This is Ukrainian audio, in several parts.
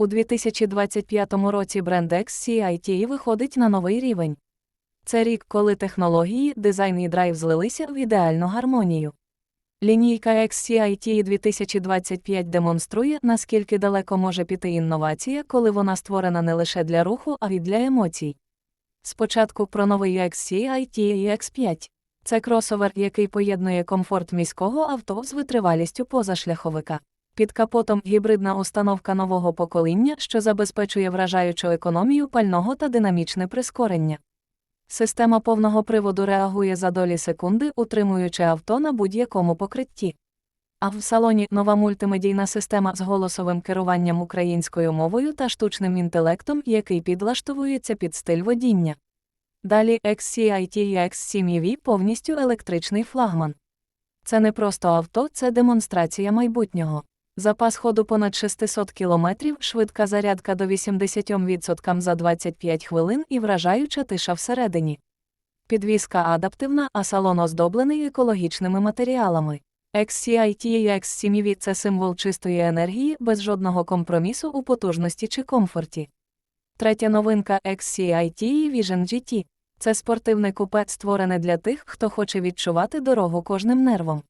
У 2025 році бренд XCIT виходить на новий рівень. Це рік, коли технології, дизайн і драйв злилися в ідеальну гармонію. Лінійка XCIT 2025 демонструє, наскільки далеко може піти інновація, коли вона створена не лише для руху, а й для емоцій. Спочатку про новий XCIT і X5. Це кросовер, який поєднує комфорт міського авто з витривалістю позашляховика. Під капотом гібридна установка нового покоління, що забезпечує вражаючу економію пального та динамічне прискорення. Система повного приводу реагує за долі секунди, утримуючи авто на будь-якому покритті. А в салоні нова мультимедійна система з голосовим керуванням українською мовою та штучним інтелектом, який підлаштовується під стиль водіння. Далі XCIT і X7 EV повністю електричний флагман. Це не просто авто, це демонстрація майбутнього. Запас ходу понад 600 км, швидка зарядка до 80% за 25 хвилин і вражаюча тиша всередині. Підвізка адаптивна, а салон оздоблений екологічними матеріалами. XCIT X7 EV – це символ чистої енергії без жодного компромісу у потужності чи комфорті. Третя новинка XCIT Vision GT – це спортивне купе, створене для тих, хто хоче відчувати дорогу кожним нервом.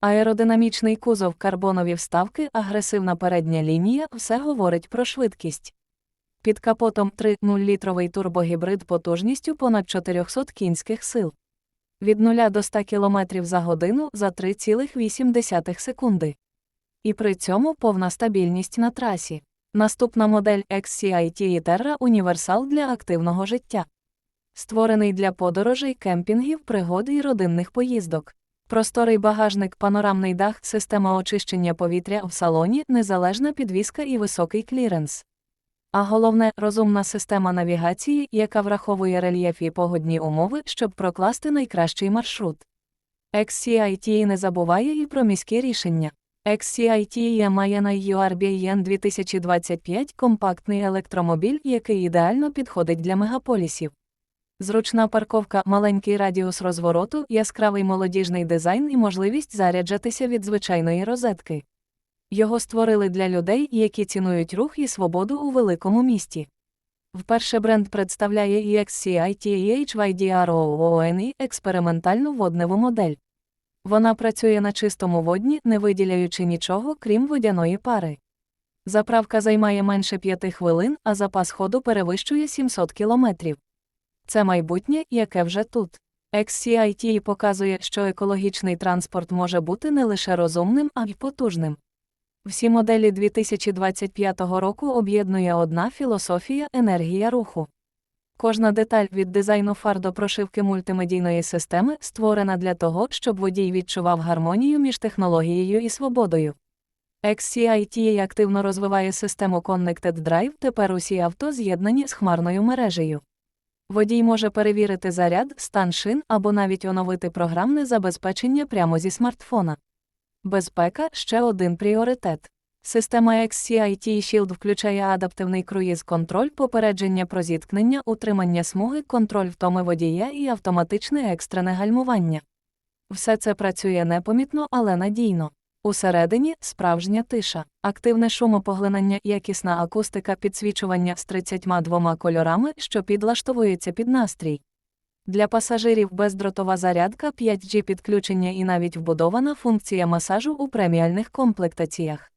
Аеродинамічний кузов, карбонові вставки, агресивна передня лінія все говорить про швидкість. Під капотом 3,0-літровий турбогібрид потужністю понад 400 кінських сил. Від 0 до 100 км за годину за 3,8 секунди. І при цьому повна стабільність на трасі. Наступна модель XCIT Terra універсал для активного життя. Створений для подорожей, кемпінгів, пригод і родинних поїздок. Просторий багажник, панорамний дах, система очищення повітря в салоні, незалежна підвізка і високий кліренс. А головне розумна система навігації, яка враховує рельєф і погодні умови, щоб прокласти найкращий маршрут. XCIT не забуває і про міські рішення. XCIT має на URBN 2025 компактний електромобіль, який ідеально підходить для мегаполісів. Зручна парковка, маленький радіус розвороту, яскравий молодіжний дизайн і можливість заряджатися від звичайної розетки. Його створили для людей, які цінують рух і свободу у великому місті. Вперше бренд представляє EXCIT і експериментальну водневу модель. Вона працює на чистому водні, не виділяючи нічого, крім водяної пари. Заправка займає менше 5 хвилин, а запас ходу перевищує 700 кілометрів. Це майбутнє, яке вже тут. XCIT показує, що екологічний транспорт може бути не лише розумним, а й потужним. Всі моделі 2025 року об'єднує одна філософія енергія руху. Кожна деталь від дизайну фар до прошивки мультимедійної системи створена для того, щоб водій відчував гармонію між технологією і свободою. XCIT активно розвиває систему Connected Drive, тепер усі авто з'єднані з хмарною мережею. Водій може перевірити заряд, стан шин або навіть оновити програмне забезпечення прямо зі смартфона. Безпека ще один пріоритет. Система XCIT Shield включає адаптивний круїз-контроль, попередження про зіткнення, утримання смуги, контроль втоми водія і автоматичне екстрене гальмування. Все це працює непомітно, але надійно. Усередині справжня тиша, активне шумопоглинання, якісна акустика підсвічування з 32 кольорами, що підлаштовується під настрій. Для пасажирів бездротова зарядка 5G підключення і навіть вбудована функція масажу у преміальних комплектаціях.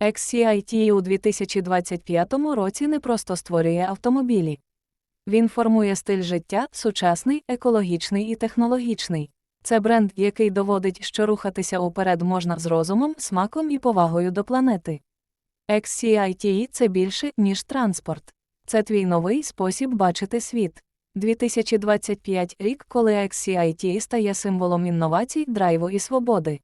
XCIT у 2025 році не просто створює автомобілі. Він формує стиль життя, сучасний, екологічний і технологічний. Це бренд, який доводить, що рухатися уперед можна з розумом, смаком і повагою до планети. XCITE – це більше, ніж транспорт. Це твій новий спосіб бачити світ. 2025 рік, коли XCIT стає символом інновацій, драйву і свободи.